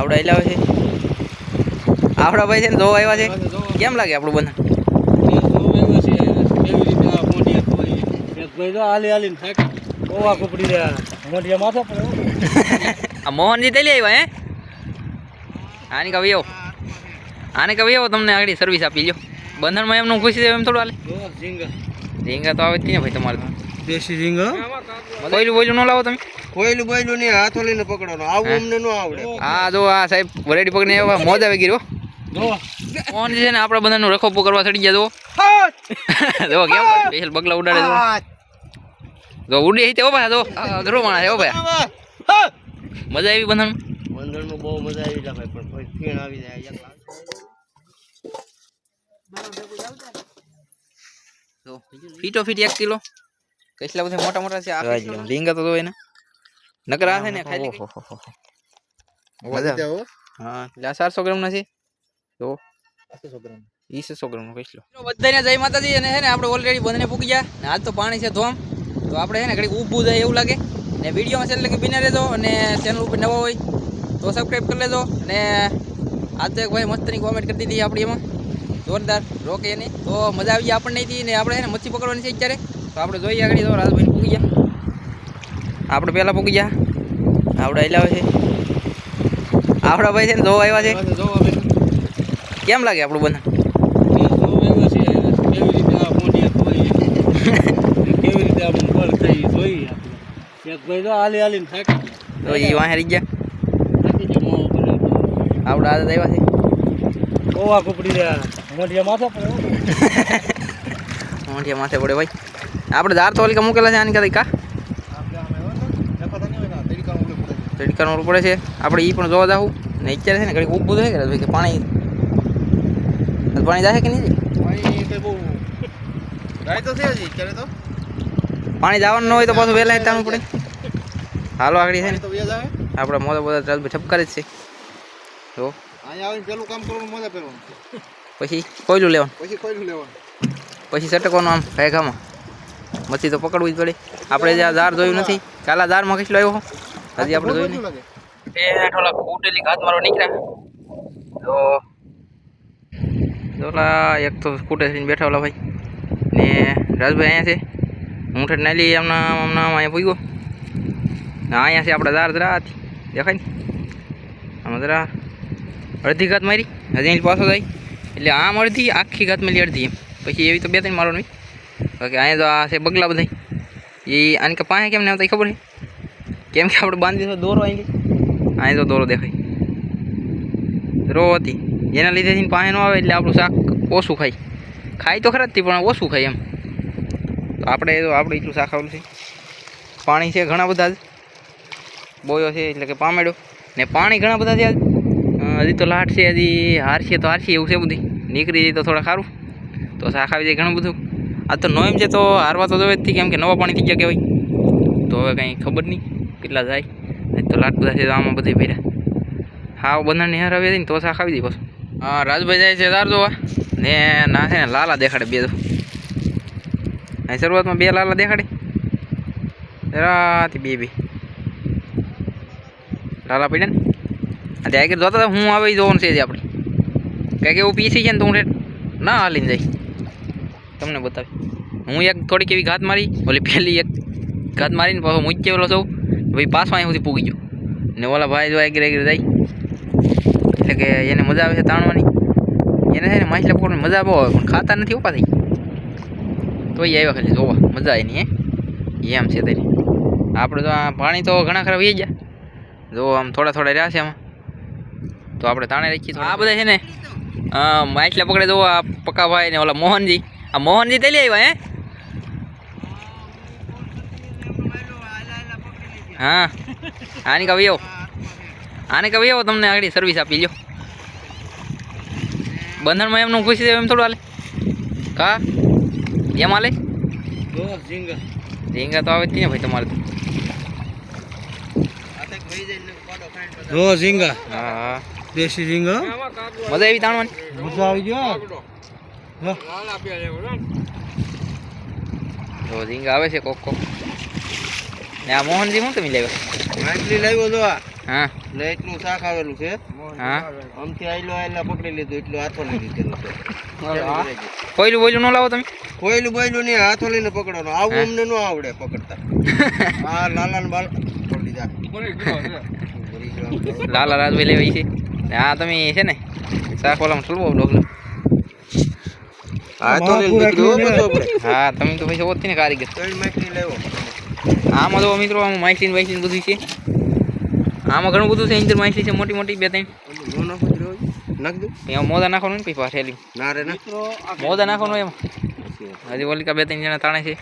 આવડા એલા છે. આવડા ભાઈ છે ને જોવા આવ્યા છે. કેમ લાગે આપણું બંધન? આ મોહનજી તેલી આવ્યા હે? આની કવી આવો. આને કવી આવો તમને આગળ સર્વિસ આપી લ્યો. બંધનમાં એમનું ખુશી એમ થોડું હાલે. ઝીંગા. તો આવે જ નહીં ભાઈ તમારે તો. દેશી ઝીંગા કોયલું બોયલું ન લાવો તમે. કોયલું બોયલું નહીં હાથો લઈને પકડવાનો. આવું અમને ન આવડે. હા જો આ સાહેબ વરેડી પકડીને આવ્યા મોજ આવી ગયો કોણ છે ને આપણા બધાનું રખો પકડવા ચડી ગયા જો. જો કેમ? સ્પેશિયલ બગલા ઉડાડે જો. જો ઉડી હી તે હો ભાઈ જો. અઘરો માણસ ઓ ભાઈ. મજા આવી બંધન? મંદિરમાં બહુ મજા આવી જાય ભાઈ પણ કોઈ ફીણ આવી જાય એકલા. જો ફીટો ફીટ એક કિલો. કેટલા બધા મોટા મોટા છે આ લિંગા તો જો ને. નકર આ છે ને ખાલી મજા. હા એટલે આ ચારસો ગ્રામ ના છે. જો. વીસસો ગ્રામ. નો કેટલો બધાને જય માતાજી અને હે ને આપણે ઓલરેડી બંધને પૂકી ગયા. ને આજ તો પાણી છે ધોમ. તો આપણે છે ને ઘડી ઊભું જાય એવું લાગે. ને વિડીયોમાં છેલ્લે કે બિના રહેજો અને ચેનલ ઉપર નવા હોય તો સબસ્ક્રાઈબ કરી લેજો. ને આ તો એક ભાઈ મસ્તની કોમેન્ટ કરી દીધી આપણી એમાં. જોરદાર. રોકે એની. તો મજા આવી આપણને ને આપણે હે ને મચ્છી પકડવાની છે અત્યારે. તો આપણે જોઈએ આગળ તો રાજભાઈ પૂગી ગયા. આપણે પહેલાં પૂગી ગયા. આવડા હોય છે. આવડા ભાઈ છે ને જોવા આવ્યા છે. કેમ લાગે આપણું બંધન? તો એ વાંહે રહી ગયા. આવડા આદત આવ્યા છે. મોઢિયા માથે પડે ભાઈ. આપણે દાર તો ઓલિકા મૂકેલા છે આની કદી કા? તડકાનું પડે છે. આપણે એ પણ જોવા જાવું ને અત્યારે છે ને ઘડીક ઊભું થાય કે કે પાણી પાણી જાય કે નહીં? પાણી જવાનું ન હોય તો પાછું વહેલા હેઠાણું પડે. હાલો આગળ છે ને. મોટા મોદા બોદા ચાલ ઠપકારે જ છે. તો પેલું કામ કરવાનું મજા પેલું પછી કોયલું લેવાનું? પછી કોયલું લેવાનું? પછી સટકવાનું આમ ભેગામાં. મચ્છી તો પકડવું જ પડે. આપણે જે આ ઝાર જોયું નથી, કાલા દારમાં કેટલો આવ્યો હજી આપણે જોયું નહીં. મારો નીકળ્યા. તો ઓલા એક તો સ્કૂટર થઈને બેઠા ઓલા ભાઈ. ને રાજભાઈ અહીંયા છે. હું ઠેઠ નાલી આમના આમના અહીંયા પૂગ્યો. અહીંયા છે આપણા દાર જરા દેખાય ને? આમાં જરા અડધી ઘાત મારી. હજી પાછો જાય. એટલે આમ અડધી, આખી ઘાત મળી અડધી એમ. પછી એવી તો બે ત્રણ મારવાની બાકી અહીંયા તો આ છે બગલા બધા એ આને કે પાસે કેમ ને આવતા ખબર છે? કેમ કે આપણે બાંધી તો દોરો અહીં અહીં તો દોરો દેખાય. રો હતી. એના લીધે થઈને પાસે ન આવે એટલે આપણું શાક ઓછું ખાય. ખાય તો ખરા જ પણ ઓછું ખાય એમ. તો આપણે આપણે એટલું શાક આવેલું છે. પાણી છે ઘણા બધા જ. બોયો છે એટલે કે પામેડો. ને પાણી ઘણા બધા છે હજી તો લાટ છે, હજી હારશે તો હારશે એવું છે બધી નીકળી જાય તો થોડા સારું. તો શાક આવી જાય ઘણું બધું. આ તો નોએમ છે તો હારવા તો દવે જ કેમ કે નવા પાણી થઈ ગયા કહેવાય. તો હવે કંઈ ખબર નહીં કેટલા જાય તો લાટ બધા છે તો આમાં બધી ભર્યા. હા બંધાણ હાર આવી હતી ને તો શાક આવી દી પાછું. હા રાજભાઈ જાય છે દાર જોવા. ને ના છે ને લાલા દેખાડે બે તો. અહીં શરૂઆતમાં બે લાલા દેખાડે. રાતી બે બે. લાલા પડ્યા ને? આ ત્યાં આગળ જોતા હું આવે જોવાનું છે જ આપણે. કંઈક એવું પીસી છે ને તો હું ના હાલીને જાય તમને બતાવી. હું એક થોડીક એવી ઘાત મારી ઓલી પહેલી એક ઘાત મારીને પાછો મૂકી ઓલો સૌ ભાઈ પાછો અહીં સુધી પૂગી ગયો. ને ઓલા ભાઈ જો આગળ આગળ જાય. એટલે કે એને મજા આવે છે તાણવાની. એને છે ને માછલા પકડવાની મજા બહુ આવે પણ ખાતા નથી ઉપા થઈ તો એ આવ્યા ખાલી જોવા. મજા આવે નહીં હે. એમ છે તેની. આપણે તો આ પાણી તો ઘણા ખરા વહી ગયા. જો આમ થોડા થોડા રહ્યા છે આમાં. તો આપણે તાણે રાખીએ તો આ બધા છે ને માછલા પકડે જોવા આ પકાભાઈ ને ઓલા મોહનજી. આ મોહનજી તેલી આવ્યા હે? હા. આની કવી આવો. આને કવી આવો તમને આગળ સર્વિસ આપી લ્યો. બંધનમાં એમનું ખુશી છે એમ થોડું હાલે. કા? એમ હાલે? ઝીંગા. તો આવે જ ને ભાઈ તમારે તો. જો ઝીંગા. હા હા. દેશી ઝીંગા. મજા આવી તાણવાની? મજા આવી ગયો. જો આવે છે કોક કોક. ને આ મોહનજી શું તમે લાવ્યો? માછલી લાવ્યો તો આ. હા. ને એટલું શાક આવેલું છે. હા. આમથી આયલો આયલા પકડી લીધું એટલું હાથો લઈ લીધેલું છે. કોયલું બોયલું ન લાવો તમે? કોઈલું બોયલું નહીં હાથો લઈને પકડવાનું. આવું અમને ન આવડે પકડતા. આ લાલા બાલ પકડી જા લાલા રાજભાઈ લેવાય છે. ને આ તમે છે ને શાક વાળામાં ઠલવો ડોગલો. હાથો તો હો બધું આપણે. હા તમે તો પૈસા ઓછી ને કારીગર તો માછલી લેવો આમાં તો મિત્રો આમાં માછલી માછલી બધું છે. આમાં ઘણું બધું છે અંદર માછલી છે મોટી મોટી બે ત્રણ? એમાં મોદા નાખવાનું ને પછી ના રે મોદા નાખવાનું એમાં. હજી ઓલિકા બે ત્રણ જણા તાણે છે.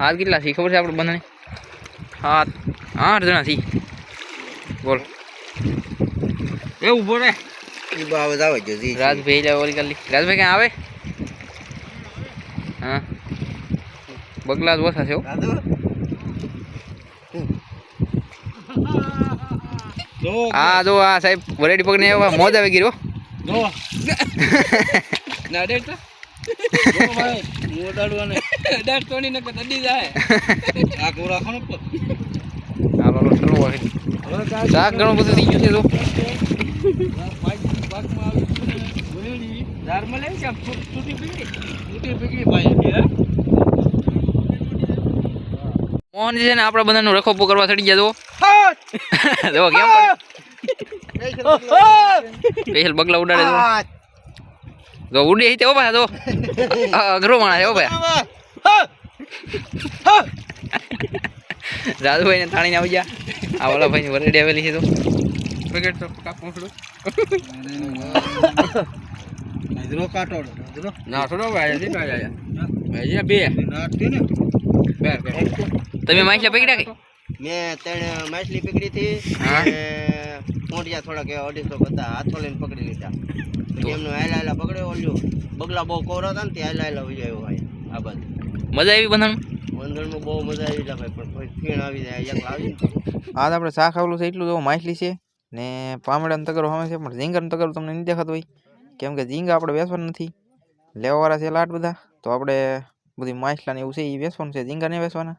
હાથ કેટલા છે ખબર છે આપણે બંધણે હાથ આઠ જણા છે. બોલ. ઈ બાવજ આવે રાજભાઈ લે ઓલી કાલી રાજભાઈ ક્યાં આવે? હા. બગલા જ ઓછા છે હા. આ જો. આ સાહેબ વરેડી એવા મોજ આવી ગઈ. શાક ઘણું બધું થઈ ગયું છે તો છે ને આપણા બધાનો રખોપો કરવા ચડી ગયા જો જો કેમ બગલા ઉડાડે જો જો ઉડી હી તે ઓ ભાઈ જો આ અઘરો માણસ ઓ ભાઈ રાજુભાઈ ને તાણીને આવી ગયા. આ ઓલા ભાઈ ની વરેડી આવેલી છે તો પેકેટ તો કાપ મોકલો હાજરો કાટોડો હાજરો ના થોડો ભાઈ છે ભાઈ ભાઈ બે. નાખતી તમે માછલી પકડ્યા કે મેં ત્રણ માછલી પકડી હતી મોટિયા થોડાક એવા અઢીસો બધા હાથો લઈને પકડી લીધા. એમનો હાયલા હાયલા પકડ્યો ઓલ્યો. બગલા બહુ કોરો હતા ને તે હાયલા હાયલા વિજય આવ્યો ભાઈ આ બાજુ મજા આવી બંધાણ વંદળમાં બહુ મજા આવી જાય ભાઈ પણ ફીણ આવી જાય એકલા આવી આજ આપણે શાક આવેલું છે એટલું જો માછલી છે. ને પામડાનું તગરો સામે છે પણ ઝીંગાનું તગરો તમને નહીં દેખાતો હોય કેમ કે ઝીંગા આપણે વેચવાનું નથી. લેવાવાળા છે લાટ બધા. તો આપણે બધી માછલા ને એવું છે એ વેચવાનું છે ઝીંગા નહીં વેચવાના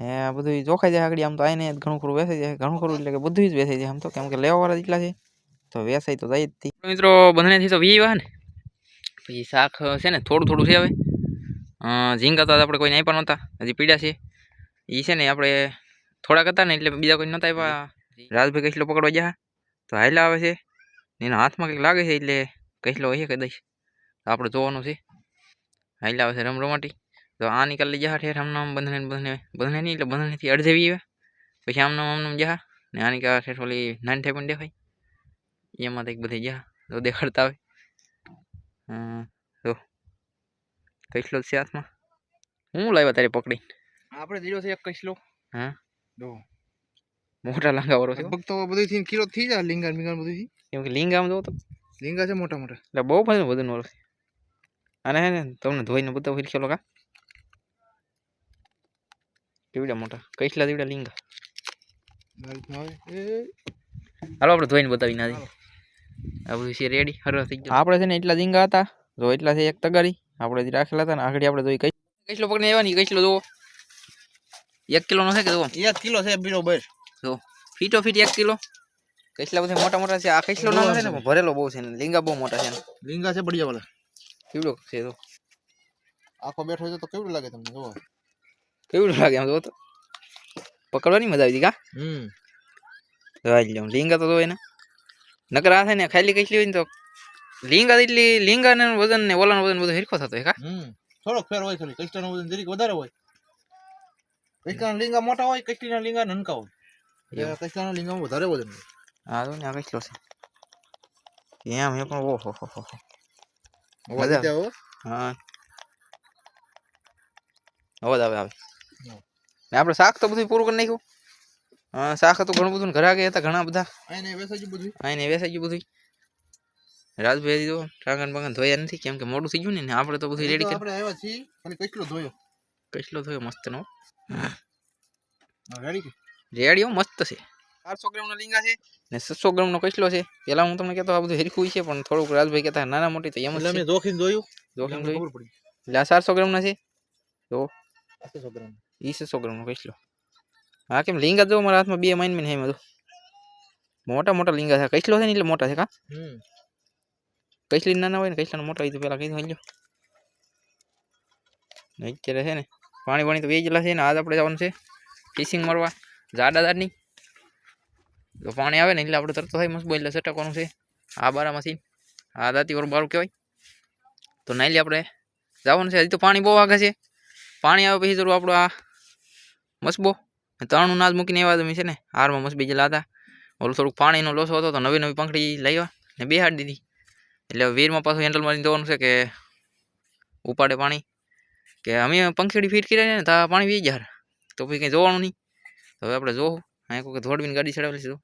એ બધું જોખાઈ જાય આગળ આમ તો આઈને ઘણું ખરું વેસાઈ જાય. ઘણું ખરું એટલે કે બધું જ વેસાઈ જાય આમ તો. કેમ કે લેવાવાળા જેટલા છે તો વેસાઈ તો જાય જ. મિત્રો બંધણેથી તો વી વાહ ને. પછી શાક છે ને થોડું થોડું છે હવે. ઝીંગા તો આપણે કોઈને આપ્યા નહોતા. હજી પીડા છે. એ છે ને આપણે થોડાક હતા ને એટલે બીજા કોઈ નહોતા આપ્યા રાજભાઈ કઈસલો પકડવા ગયા. તો હાયલા આવે છે. એના હાથમાં કંઈક લાગે છે એટલે કઈસલો હશે કદાચ. તો આપણે જોવાનું છે. હાયલા આવે છે રમરમાટી તો આ નીકળી જા ઠેર આમ નામ બંધને ને બંધને. બંધને નહીં એટલે બંધનેથી અડધેવી આવે પછી આમ નામ આમ નામ જા ને આની કા ઠેર ઓલી નાની થાય પણ દેખાય. એમાં કંઈક બધી જા તો દેખાડતા આવે હમ, જો કઈસલો જ છે હાથમાં? હું લાવ્યા તારે પકડી આપણે જીરો છે એક કિલો હા. દો મોટા લાંગા વાળો છે. લગભગ તો બધું થી કિલો થઈ જાય લીંગા મીંગા બધું થી કેમ કે લિંગ જો તો લીંગા છે મોટા મોટા. એટલે બહુ બધું નોર છે અને હે ને તમને ધોઈને બતાવું ફરી ખેલો કા? કેવડા મોટા? કઈસલા દીવડા લીંગા? હાલો આપણે ધોઈને બતાવી ના આ બધું છે રેડી હરવા થઈ ગયો. આપણે છે ને એટલા ઝીંગા હતા જો એટલા છે એક તગારી આપણે જે રાખેલા હતા ને આગળ આપણે જોઈ કઈ કઈસલો પકડીને આવ્યા ની કઈસલો જુઓ એક કિલો નો છે કે જુઓ એક કિલો છે બરોબર જો ફીટો ફીટ એક કિલો. કઈસલા બધા મોટા મોટા છે? આ કઈસલો નાનો છે ને? ભરેલો બહુ છે ને. લીંગા બહુ મોટા છે ને. લીંગા છે બઢિયા વાળા કેવડો છે તો? આખો બેઠો છે તો કેવું લાગે તમને? જોવો કેવડું લાગે આમ જો તો પકડવાની મજા આવી કા? હમ. રાજ લ્યો લીંગા તો જોવે ને. નકર આ છે ને ખાલી કઈ હોય ને તો લીંગા એટલી લીંગા ને વજન ને ઓલાનું વજન બધું હિરખો થતો હોય કા? હમ. થોડોક ફેર હોય ખાલી કષ્ટાનું વજન જરીક વધારે હોય. કષ્ટાના લીંગા મોટા હોય કષ્ટીના લીંગા નનકા હોય. કષ્ટાના લીંગામાં વધારે વજન હા તો ને આ કઈલો છે એમ એ પણ ઓહો હો હો. અવાજ. ત્યાં હા અવાજ આવે આવે આપણે શાક તો બધું પૂરું કરી નાખ્યું હા શાક તો ઘણું બધું ઘરે ગયા હતા ઘણા બધા આને વેસાઈ ગયું બધું આને વેસાઈ ગયું બધું રાજભાઈ તો ટાંગણ બાંગણ ધોયા નથી કેમ કે મોડું થઈ ગયું ને આપણે તો બધું રેડી કરી આપણે આવ્યા છીએ અને કષ્ટલો ધોયો કઈસલો થયો મસ્ત નો રેડી રેડિયો મસ્ત છે. ચારસો ગ્રામનો લીંગા છે. ને છસો ગ્રામનો કઈસલો છે. પેલા હું તમને કહેતો આ બધું હેરખું છે પણ થોડુંક રાજભાઈ કહેતા નાના મોટી તો એમ જ અમે જોયું. જોખમ એટલે આ ચારસો ગ્રામના છે? ગ્રામ. ઈ છસો ગ્રામનો કઈસલો હા કેમ લીંગા જો મારા હાથમાં બે માઇન મેન હેમ મોટા મોટા લીંગા છે. કૈસલો છે ને એટલે મોટા છે કા? હમ. કૈસલી નાના હોય ને કૈસલાનો મોટા હોય તો પેલા કીધું હાલ્યો. ને અત્યારે છે ને પાણી પાણી તો વેચેલા છે ને આજ આપણે જવાનું છે. ફિશિંગ મારવા. જાડા જાડની. તો પાણી આવે ને એટલે આપણે તરત થાય મસ્ત એટલે સટકવાનું છે. આ બારામાંથી આ દાતી વાળું બારું કહેવાય. તો નાઈ આપણે. જવાનું છે. હજી તો પાણી બહુ આગળ છે. પાણી આવે પછી થોડું આપણું આ મસબો. ત્રણનું નાજ મૂકીને એવા તમે છે ને. હારમાં મસ્ત બીજેલા હતા ઓલું થોડુંક પાણીનો લોસો હતો તો નવી નવી પંખડી લાવ્યા ને બેહાડી દીધી. એટલે વીરમાં પાછું હેન્ડલ મારીને જોવાનું છે કે ઉપાડે પાણી. કે અમે પંખીડી ફીટ કરી ને તો પાણી વી જાય તો પછી કંઈ જોવાનું નહીં. તો હવે આપણે જોવું. અહીંયા કોઈ ધોડવીને ગાડી ચડાવેલી છે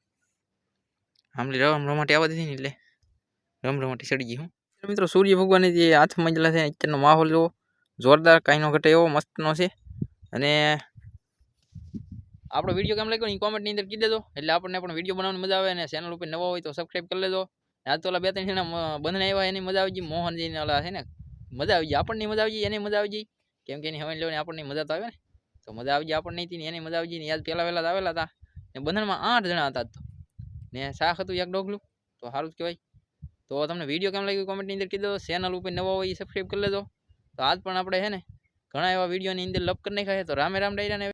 આમલી રમ રમાટી આવવા દીધી ને એટલે. રમ રમાટી ચડી ગઈ હું. મિત્રો સૂર્ય ભગવાનની જે હાથમાં મંજલા છે, અત્યારનો માહોલ જોવો જોરદાર કાંઈનો ઘટે એવો મસ્તનો છે. અને આપણો વીડિયો કેમ લાગ્યો એ કોમેન્ટની અંદર કહી દેજો. એટલે આપણને પણ વીડિયો બનાવવાની મજા આવે અને ચેનલ ઉપર નવા હોય તો સબસ્ક્રાઈબ કરી લેજો. આ તો ઓલા બે ત્રણ જણા બંધને આવ્યા એની મજા આવી ગઈ. મોહનજીને ઓલા છે ને, મજા આવી ગઈ. આપણને મજા આવી ગઈ, એને મજા આવી ગઈ. કેમ કે એની હવાઈ લેવાની આપણને મજા તો આવે ને. તો મજા આવી ગઈ આપણને હતી ને એને મજા આવી ગઈ ને યાદ પહેલાં વહેલા આવેલા હતા. ને બંધનમાં આઠ જણા હતા તો. ને શાક હતું એક ડોગલું, તો સારું જ કહેવાય. તો તમને વીડિયો કેમ લાગ્યો કોમેન્ટની અંદર કીધો ચેનલ ઉપર નવા હોય સબસ્ક્રાઈબ કરી લેજો. તો આજ પણ આપણે છે ને ઘણા એવા વિડીયોની અંદર લપ કરી નાખ્યા છે. તો રામે રામ ડાયરાને